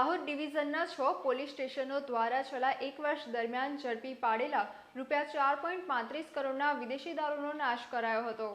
દાહોદ ડિવિઝનના છ પોલીસ સ્ટેશનો દ્વારા છેલ્લા એક વર્ષ દરમિયાન ઝડપી પાડેલા રૂપિયા ચાર પોઈન્ટ પાંત્રીસ કરોડના વિદેશી દારૂનો નાશ કરાયો હતો.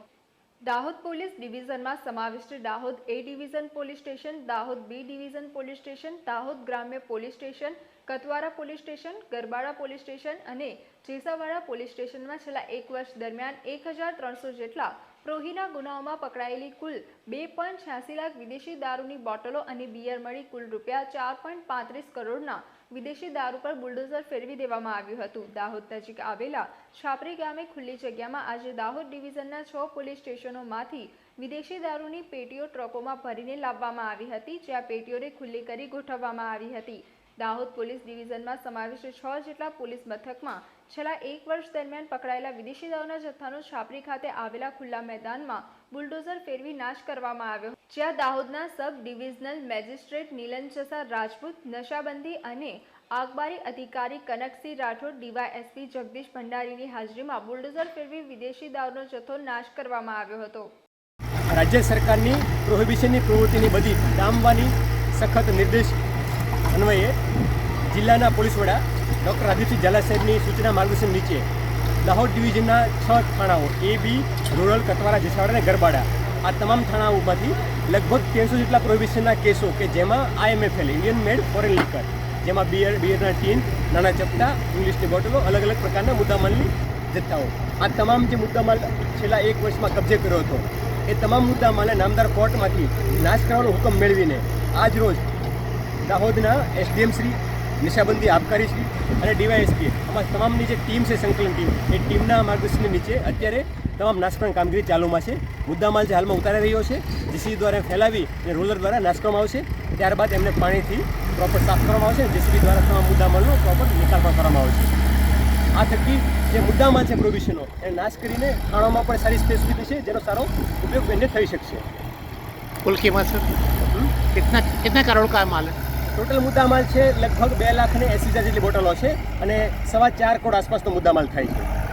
દાહોદ પોલીસ ડિવિઝનમાં સમાવિષ્ટ Dahod A division police station, Dahod B division police station, Dahod ગ્રામ્ય police station, Katwara police station, Garbada police station અને જેસાવાડા પોલીસ સ્ટેશનમાં છેલ્લા એક વર્ષ દરમિયાન એક હજાર ત્રણસો જેટલા પ્રોહીના ગુનાઓમાં પકડાયેલી કુલ બે પોઈન્ટ છ્યાસી લાખ વિદેશી દારૂની બોટલો અને બિયર મળી કુલ રૂપિયા ચાર પોઈન્ટ પાંત્રીસ કરોડના વિદેશી દારૂ પર બુલડોઝર ફેરવી દેવામાં આવ્યું હતું. દાહોદ નજીક આવેલા છાપરી ગામે ખુલ્લી જગ્યામાં આજે દાહોદ ડિવિઝનના છ પોલીસ સ્ટેશનોમાંથી વિદેશી દારૂની પેટીઓ ટ્રકોમાં ભરીને લાવવામાં આવી હતી, જ્યાં પેટીઓને ખુલ્લી કરી ગોઠવવામાં આવી હતી. દાહોદ પોલીસ ડિવિઝનમાં સમાવિષ્ટ છ. જેટલા પોલીસ મથકમાં છેલ્લા એક વર્ષ દરમિયાન પકડાયેલા વિદેશી દારૂના જથ્થાનો છાપરી ખાતે આવેલા ખુલ્લા મેદાનમાં બુલડોઝર ફેરવી નાશ કરવામાં આવ્યો. જ્યાં દાહોદના સબ ડિવિઝનલ મેજિસ્ટ્રેટ નીલન ચસા રાજપૂત, નશાબંધી અને આગબારી અધિકારી કનકસિંહ રાઠોડ, ડીવાયએસપી જગદીશ ભંડારીની હાજરીમાં બુલડોઝર ફેરવી વિદેશી દારૂનો જથ્થો નાશ કરવામાં આવ્યો હતો. રાજ્ય સરકારની પ્રોહિબિશનની પ્રવૃત્તિની બધી ડામવાની સખત નિર્દેશ અન્વયે જિલ્લાના પોલીસ વડા ડૉક્ટર આદિત્ય ઝાલા સાહેબની સૂચના માર્ગદર્શન નીચે દાહોદ ડિવિઝનના છ થાણાઓ એ બી રૂરલ, કટવારા, જેસાવાડા અને ગરબાડા આ તમામ થાણાઓમાંથી લગભગ ત્રણસો જેટલા પ્રોહિબિશનના કેસો કે જેમાં IMFL Indian made foreign liquor જેમાં બિયર બિયરના ટીન નાના ચપટા ઇંગ્લિશની બોટલો અલગ અલગ પ્રકારના મુદ્દામાલની જથ્થાઓ. આ તમામ જે મુદ્દામાલ છેલ્લા એક વર્ષમાં કબજે કર્યો હતો, એ તમામ મુદ્દામાલને નામદાર કોર્ટમાંથી નાશ કરવાનો હુકમ મેળવીને આજ રોજ દાહોદના એસડીએમ શ્રી નિશાબંધી આબકારી શ્રી અને ડીવાયએસપી. આમાં તમામની જે ટીમ છે સંકલન ટીમ એ ટીમના માર્ગદર્શન નીચે અત્યારે તમામ નાશકરણ કામગીરી ચાલુમાં છે. મુદ્દામાલ જે હાલમાં ઉતારી રહ્યો છે જીસીબી દ્વારા ફેલાવી અને રોલર દ્વારા નાશવામાં આવશે. ત્યારબાદ એમને પાણીથી પ્રોપર સાફ કરવામાં આવશે જીસીબી દ્વારા તમામ મુદ્દામાલનો પ્રોપર નિકાલ પણ કરવામાં આવશે. આ થકી જે મુદ્દામાં છે પ્રોવિશનો એ નાશ કરીને ખાણોમાં પણ સારી સ્પેસ લીધી છે જેનો સારો ઉપયોગ એને થઈ શકશે. કુલ કિંમત કેટલા કેટલા કરોડ કા માલ? ટોટલ મુદ્દામાલ છે લગભગ બે લાખ ને એસી હજાર જેટલી બોટલો છે અને સવા ચાર કરોડ આસપાસનો મુદ્દામાલ થાય છે.